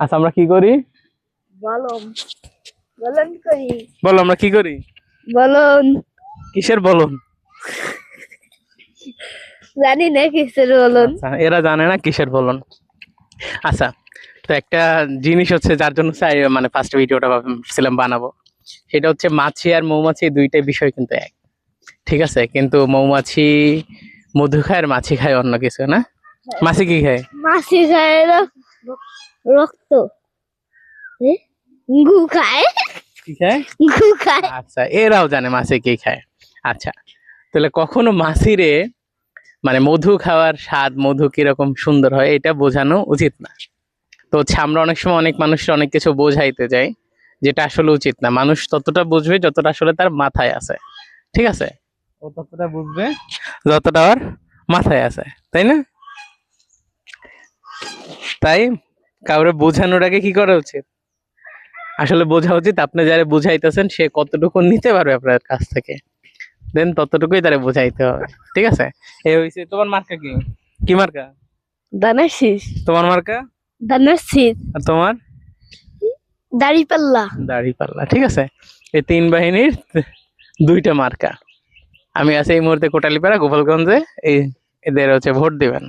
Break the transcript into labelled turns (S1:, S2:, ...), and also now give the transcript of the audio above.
S1: আচ্ছা আমরা কি করি?
S2: বলম বলন করি।
S1: বলো আমরা কি করি?
S2: বলন।
S1: কিসের বলুন?
S2: জানি না কিসের বলন।
S1: আচ্ছা এরা জানে না কিসের বলুন। আচ্ছা তো একটা জিনিস হচ্ছে যার জন্য চাই মানে ফার্স্ট ভিডিওটা ভাবছিলাম বানাবো। সেটা হচ্ছে মাছি আর মৌমাছি দুইটাই বিষয় কিন্তু এক। ঠিক আছে? কিন্তু মৌমাছি মধু খায় আর মাছি খায় অন্য কিছু না? মাছি কি খায়?
S2: মাছি খায় রক্ত। গু
S1: খায়?
S2: গু খায়?
S1: আচ্ছা এরাও জানে মাছি কি খায়। আচ্ছা তাহলে কখনো মাছিরে মানে মধু খাওয়ার স্বাদ মধু কীরকম সুন্দর হয় এটা বোঝানো উচিত না। তো হচ্ছে আমরা অনেক সময় অনেক মানুষের অনেক কিছু বোঝাইতে যাই যেটা আসলে উচিত না। মানুষ ততটা বুঝবে যতটা আসলে তার মাথায় আছে। ঠিক আছে? ও ততটা বুঝবে? যতটা ওর মাথায় আছে তাই না? তাই? কাউরে বোঝানোর আগে কি করা উচিত? আসলে বোঝা উচিত আপনি যারা বুঝাইতেছেন সে কতটুকু নিতে পারবে আপনার কাছ থেকে। দেন ততটুকুই তারা বুঝাইতে হবে ঠিক আছে? এই হইছে তোমার মার্কা কি? কি মার্কা?
S2: দানার শীষ
S1: তোমার মার্কা?
S2: দানার শীষ
S1: আর তোমার?
S2: দাড়ি পাল্লা
S1: দাড়ি পাল্লা ঠিক আছে? এই তিন বাহিনীর দুইটা মার্কা। আমি আছি এই মুহূর্তে কোটালীপাড়া গোপালগঞ্জে এই এদের হচ্ছে ভোট দিবেন।